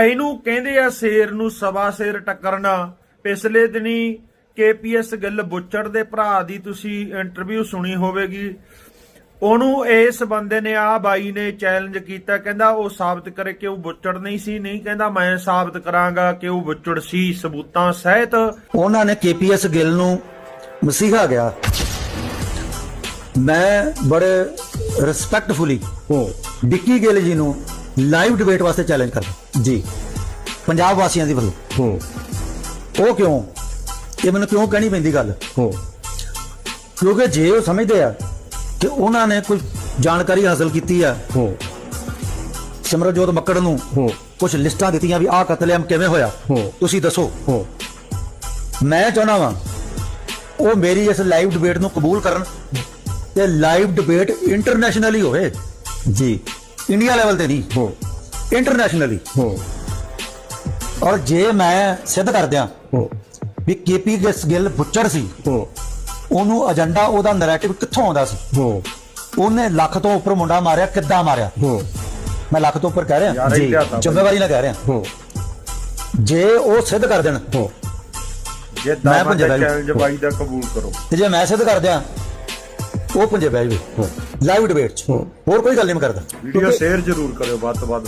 ਇਹਨੂੰ ਕਹਿੰਦੇ ਆ ਸ਼ੇਰ ਨੂੰ ਸਵਾ ਸ਼ੇਰ ਟੱਕਰਨਾ। ਪਿਛਲੇ ਦਿਨੀ ਕੇਪੀਐਸ ਗਿੱਲ ਬੁੱਚੜ ਦੇ ਭਰਾ ਦੀ ਤੁਸੀਂ ਇੰਟਰਵਿਊ ਸੁਣੀ ਹੋਵੇਗੀ। ਉਹਨੂੰ ਇਸ ਬੰਦੇ ਨੇ ਆ ਬਾਈ ਨੇ ਚੈਲੰਜ ਕੀਤਾ ਕਹਿੰਦਾ ਉਹ ਸਾਬਤ ਕਰੇ ਕਿ ਉਹ ਬੁੱਚੜ ਨਹੀਂ ਸੀ ਨਹੀਂ ਕਹਿੰਦਾ ਮੈਂ ਸਾਬਤ ਕਰਾਂਗਾ ਕਿ ਉਹ ਬੁੱਚੜ ਸੀ ਸਬੂਤਾਂ ਸਹਿਤ। ਉਹਨਾਂ ਨੇ ਕੇਪੀਐਸ ਗਿੱਲ ਨੂੰ ਮਸੀਹਾ ਗਿਆ। ਮੈਂ ਬੜੇ ਰਿਸਪੈਕਟਫੁਲੀ ਹੂੰ। ਡਿੱਕੀ ਗਿੱਲ ਜੀ ਨੂੰ ਲਾਈਵ ਡਿਬੇਟ ਵਾਸਤੇ ਚੈਲੰਜ ਕਰਦਾ। ਜੀ। ਪੰਜਾਬ ਵਾਸੀਆਂ ਦੀ ਵੱਲੋਂ ਹੂੰ। ਉਹ ਕਿਉਂ? ਇਹ ਮੈਨੂੰ ਕਿਉਂ ਕਹਿਣੀ ਪੈਂਦੀ ਗੱਲ? ਹੂੰ। ਕਿਉਂਕਿ ਜੇ ਉਹ ਸਮਝਦੇ ਆ ਕਿ ਉਹਨਾਂ ਨੇ ਕੋਈ ਜਾਣਕਾਰੀ ਹਾਸਲ ਕੀਤੀ ਆ ਹੂੰ। ਸਿਮਰਜੋਤ ਮੱਕੜ ਨੂੰ ਹੂੰ। ਕੁਝ ਲਿਸਟਾਂ ਦਿੱਤੀਆਂ ਵੀ ਆਹ ਕਤਲੇਆਮ ਕਿਵੇਂ ਹੋਇਆ ਹੂੰ। ਤੁਸੀਂ ਦੱਸੋ। ਹੂੰ। ਮੈਂ ਚਾਹਨਾ ਵਾਂ ਉਹ ਮੇਰੀ ਇਸ ਲਾਈਵ ਡਿਬੇਟ ਨੂੰ ਕਬੂਲ ਕਰਨ ਤੇ ਲਾਈਵ ਡਿਬੇਟ ਇੰਟਰਨੈਸ਼ਨਲੀ ਹੋਵੇ। ਜੀ। ਇੰਡੀਆ ਲੈਵਲ ਤੇ ਨਹੀਂ ਹੂੰ। ਇੰਟਰਨੈਸ਼ਨਲੀ ਹੂੰ। ਔਰ ਜੇ ਮੈਂ ਸਿੱਧ ਕਰ ਦਿਆਂ ਹੂੰ। ਵੀ ਕੇਪੀ ਗਿੱਲ ਬੁੱਚੜ ਸੀ ਹੂੰ। ਉਹਨੂੰ ਏਜੰਡਾ ਉਹਦਾ ਨੈਰੇਟਿਵ ਕਿੱਥੋਂ ਆਉਂਦਾ ਸੀ? ਹੂੰ। ਉਹਨੇ ਲੱਖ ਤੋਂ ਉੱਪਰ ਮੁੰਡਾ ਮਾਰਿਆ ਕਿੱਦਾਂ ਮਾਰਿਆ? ਹੂੰ। ਮੈਂ ਲੱਖ ਤੋਂ ਉੱਪਰ ਕਹਿ ਰਿਹਾ ਜੀ। ਜ਼ਿੰਮੇਵਾਰੀ ਨਾਲ ਕਹਿ ਰਿਹਾ। ਹੂੰ। ਜੇ ਉਹ ਸਿੱਧ ਕਰ ਦੇਣ ਹੂੰ। ਜੇ ਮੈਂ ਦਾਵਾ ਪੰਜਾਬੀ- ਚੈਲੰਜ ਬਾਈ ਦਾ ਕਬੂਲ ਕਰੋ। ਤੇ ਜੇ ਮੈਂ ਸਿੱਧ ਕਰ ਦਿਆਂ ਉਹ ਪੁੰਜੇ ਬਹਿ ਜਵੇ। ਲਾਈਵ ਡਿਬੇਟ 'ਚ। ਹੂੰ। ਹੋਰ ਕੋਈ ਗੱਲ ਨਹੀਂ ਮੈਂ ਕਰਦਾ। ਵੀਡੀਓ ਸ਼ੇਅਰ ਜ਼ਰੂਰ ਕਰਿਓ ਵੱਧ ਤੋਂ ਵੱਧ।